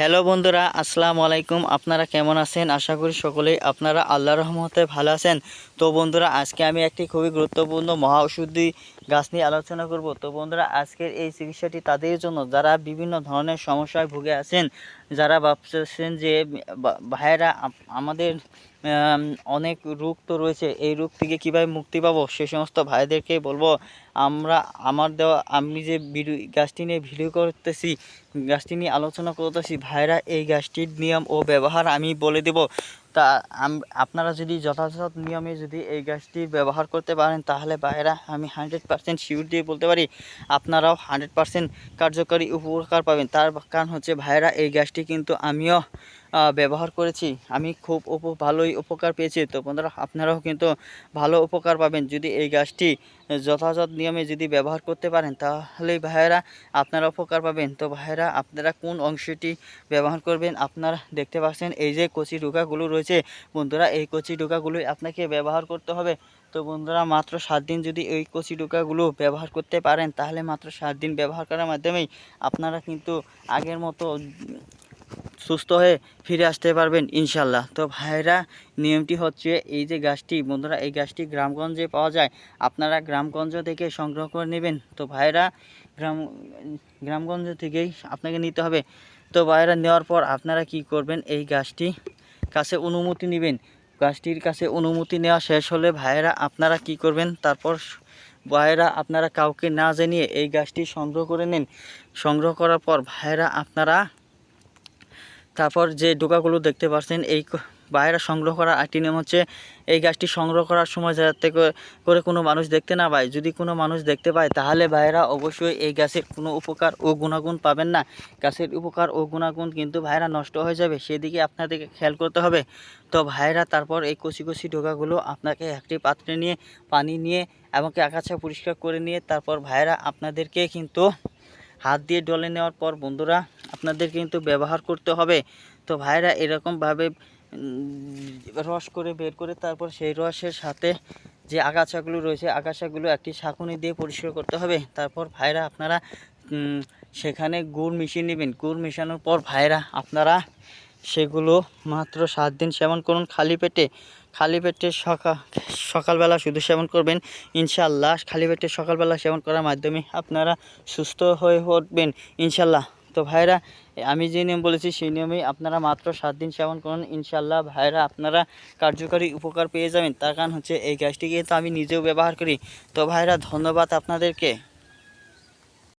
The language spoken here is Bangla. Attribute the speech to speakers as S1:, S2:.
S1: হ্যালো বন্ধুরা, আসসালামু আলাইকুম। আপনারা কেমন আছেন? আশা করি সকলেই আপনারা আল্লাহ রহমতে ভালো আছেন। তো বন্ধুরা, আজকে আমি একটি খুবই গুরুত্বপূর্ণ মহা ওষুধি গাছ নিয়ে আলোচনা করব। তো বন্ধুরা, আজকের এই চিকিৎসাটি তাদের জন্য, যারা বিভিন্ন ধরনের সমস্যায় ভুগে আছেন, যারা ভাবছেন যে ভাইয়েরা আমাদের অনেক রোগ তো রয়েছে, এই রোগ থেকে কীভাবে মুক্তি পাবো, সে সমস্ত ভাইদেরকে বলব, আমরা, আমার দেওয়া, আমি যে ভিডিও, গাছটি নিয়ে ভিডিও করতেছি, গাছটি নিয়ে আলোচনা করতেছি ভাইরা এই গাছটির নিয়ম ও ব্যবহার আমি বলে দেব। তা আপনারা যদি যথাযথ নিয়মে যদি এই গাছটি ব্যবহার করতে পারেন, তাহলে বাইরা আমি হান্ড্রেড পার্সেন্ট শিওর দিয়ে বলতে পারি, আপনারাও হান্ড্রেড পার্সেন্ট কার্যকরী উপকার পাবেন। তার কারণ হচ্ছে ভাইরা এই গাছটি কিন্তু আমিও ব্যবহার করেছি। আমি খুব উপ, ভালোই উপকার পেয়েছি। তো বন্ধুরা, আপনারাও কিন্তু ভালো উপকার পাবেন। যদি এই গাছটি যথাযথ নিয়মে যদি ব্যবহার করতে পারেন তাহলেই ভাইয়েরা আপনারা উপকার পাবেন। তো ভাইয়েরা, আপনারা কোন অংশটি ব্যবহার করবেন? আপনারা দেখতে পাচ্ছেন, এই যে কচি ডোকাগুলো রয়েছে। বন্ধুরা, এই কচি ডোকাগুলোই আপনাকে ব্যবহার করতে হবে। তো বন্ধুরা, মাত্র সাত দিন যদি এই কচি ডোকাগুলো ব্যবহার করতে পারেন, তাহলে মাত্র সাত দিন ব্যবহার করার মাধ্যমেই আপনারা কিন্তু আগের মতো সুস্থ হয়ে ফিরে আসতে পারবেন ইনশাল্লাহ তো ভাইরা, নিয়মটি হচ্ছে এই যে গাছটি, বন্ধুরা, এই গাছটি গ্রামগঞ্জে পাওয়া যায়। আপনারা গ্রামগঞ্জ থেকে সংগ্রহ করে নেবেন। তো ভাইরা, গ্রাম, গ্রামগঞ্জ থেকেই আপনাকে নিতে হবে। তো ভাইরা, নেওয়ার পর আপনারা কি করবেন? এই গাছটি কাছে অনুমতি নেবেন। গাছটির কাছে অনুমতি নেওয়া শেষ হলে ভাইয়েরা আপনারা কি করবেন? তারপর ভাইয়েরা আপনারা কাউকে না জানিয়ে এই গাছটি সংগ্রহ করে নিন। সংগ্রহ করার পর ভাইয়েরা আপনারা তারপর যে ডোকাগুলো দেখতে পাচ্ছেন এই বাইরে সংগ্রহ করার একটি নিয়ম হচ্ছে, এই গাছটি সংগ্রহ করার সময় যাতে করে কোনো মানুষ দেখতে না পায়। যদি কোনো মানুষ দেখতে পায়, তাহলে ভাইরা অবশ্যই এই গাছের কোনো উপকার ও গুণাগুণ পাবেন না। গাছের উপকার ও গুণাগুণ কিন্তু ভাইরা নষ্ট হয়ে যাবে, সেদিকে আপনাদেরকে খেয়াল করতে হবে। তো ভাইরা তারপর এই কচি কচি ডোকাগুলো আপনাকে একটি পাত্রে নিয়ে, পানি নিয়ে এমনকি আগাছা পরিষ্কার করে নিয়ে, তারপর ভাইরা আপনাদেরকে কিন্তু হাত দিয়ে ডলে নেওয়ার পর বন্ধুরা আপনাদের কিন্তু ব্যবহার করতে হবে। তো ভাইরা এরকমভাবে রস করে বের করে তারপর সেই রসের সাথে যে আগাছাগুলো রয়েছে, আগাছাগুলো একটি শাকুনি দিয়ে পরিষ্কার করতে হবে। তারপর ভাইরা আপনারা সেখানে গুড় মিশিয়ে নেবেন। গুড় মেশানোর পর ভাইরা আপনারা সেগুলো মাত্র সাত দিন সেবন করুন খালি পেটে। খালি পেটে সকাল সকালবেলা শুধু সেবন করবেন। ইনশাল্লাহ খালি পেটে সকালবেলা সেবন করার মাধ্যমে আপনারা সুস্থ হয়ে উঠবেন। ইনশাল্লাহ তো ভাইরা আমি যে নিয়ম বলেছি সেই নিয়মেই আপনারা মাত্র সাত দিন সেবন করুন। ইনশাল্লাহ ভাইরা আপনারা কার্যকরী উপকার পেয়ে যাবেন। তার কারণ হচ্ছে এই গ্যাসটিকে তো আমি নিজেও ব্যবহার করি। তো ভাইরা, ধন্যবাদ আপনাদেরকে।